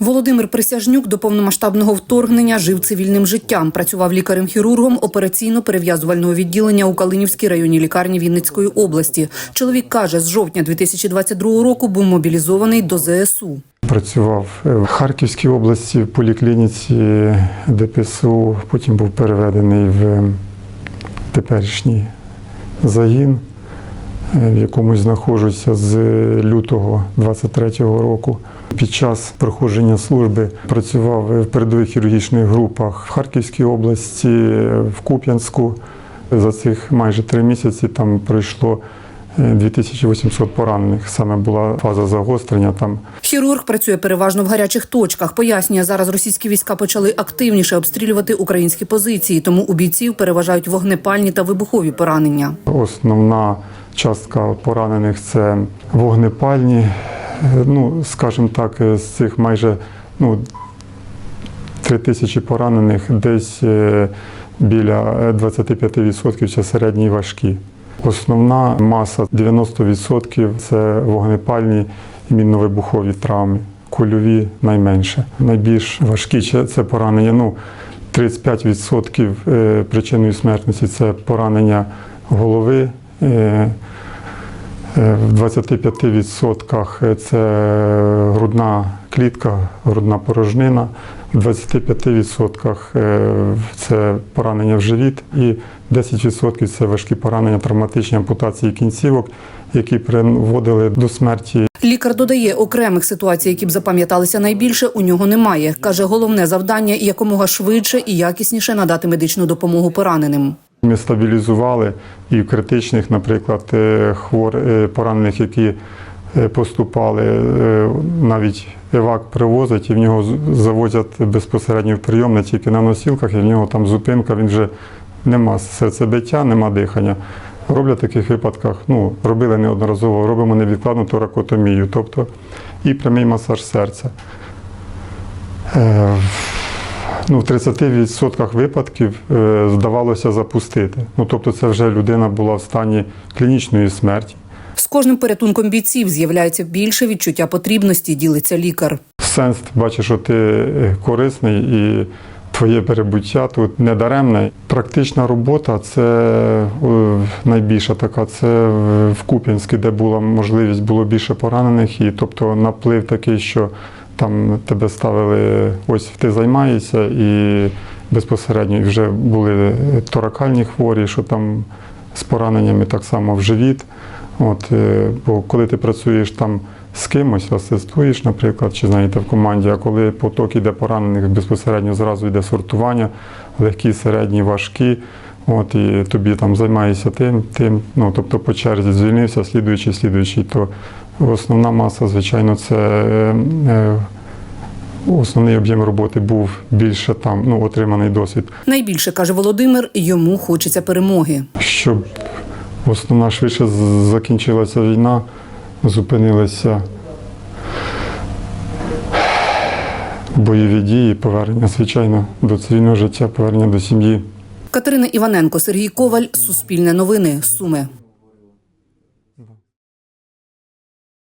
Володимир Присяжнюк до повномасштабного вторгнення жив цивільним життям. Працював лікарем-хірургом операційно-перев'язувального відділення у Калинівській районній лікарні Вінницької області. Чоловік каже, з жовтня 2022 року був мобілізований до ЗСУ. Працював в Харківській області в поліклініці ДПСУ, потім був переведений в теперішній загін, в якому знаходжуся з лютого 23-го року. Під час проходження служби працював в передових хірургічних групах в Харківській області, в Куп'янську. За цих майже три місяці там пройшло е, 2800 поранених. Саме була фаза загострення там Хірург працює переважно в гарячих точках. Пояснює, зараз російські війська почали активніше обстрілювати українські позиції, тому у бійців переважають вогнепальні та вибухові поранення. Основна частка поранених це вогнепальні. Е, Ну, скажімо так, е, з цих майже ну, 3 тисячі поранених, десь е, біля е, 25% це середні і важкі. Основна маса 90% це вогнепальні і мінно-вибухові травми, кульові найменше. Найбільш важкі це- поранення. Ну, 35% е, причиною смертності це поранення голови. Е, В 25% це грудна клітка, грудна порожнина, в 25% е, це поранення в живіт і 10% це важкі поранення, травматичні ампутації кінцівок, які приводили до смерті Лікар додає, окремих ситуацій, які б запам'яталися найбільше, у нього немає. Каже, головне завдання якомога швидше і якісніше надати медичну допомогу пораненим. Ми стабілізували і в критичних, наприклад, е, хвор е, поранених, які е, поступали, навіть евак привозять і в нього завозять безпосередньо в прийом, не тільки на носілках, і в нього там зупинка, він вже нема серцебиття, нема дихання. Роблять в таких випадках, ну, робили неодноразово, робимо невідкладну торакотомію, тобто і прямий масаж серця. Ну, в 30% випадків е, здавалося запустити. Ну, тобто, це вже людина була в стані клінічної смерті. З кожним порятунком бійців з'являється більше відчуття потрібності, ділиться лікар. Сенс, бачиш, що ти корисний і твоє перебуття тут не даремне. Практична робота це е, найбільша така. Це в- в Куп'янську, де була можливість, було більше поранених, і тобто наплив такий, що там тебе ставили, ось ти займаєшся, і безпосередньо вже були торакальні хворі, що там з пораненнями так само в живіт. От, е, бо коли ти працюєш там з кимось, асистуєш, наприклад, чи знаєте в команді, а коли поток іде поранених, безпосередньо зразу йде сортування, легкі, середні, важкі. От, і тобі там займаєшся тим, тим, ну тобто по черзі звільнився, слідуючий, слідуючий, то основна маса, звичайно, це е, е, основний об'єм роботи був більше там, ну, отриманий досвід. Найбільше каже Володимир, йому хочеться перемоги. щоб основна швидше закінчилася війна, зупинилися бойові дії, повернення, звичайно, до цивільного життя, повернення до сім'ї. Катерина Іваненко, Сергій Коваль, Суспільне новини, Суми.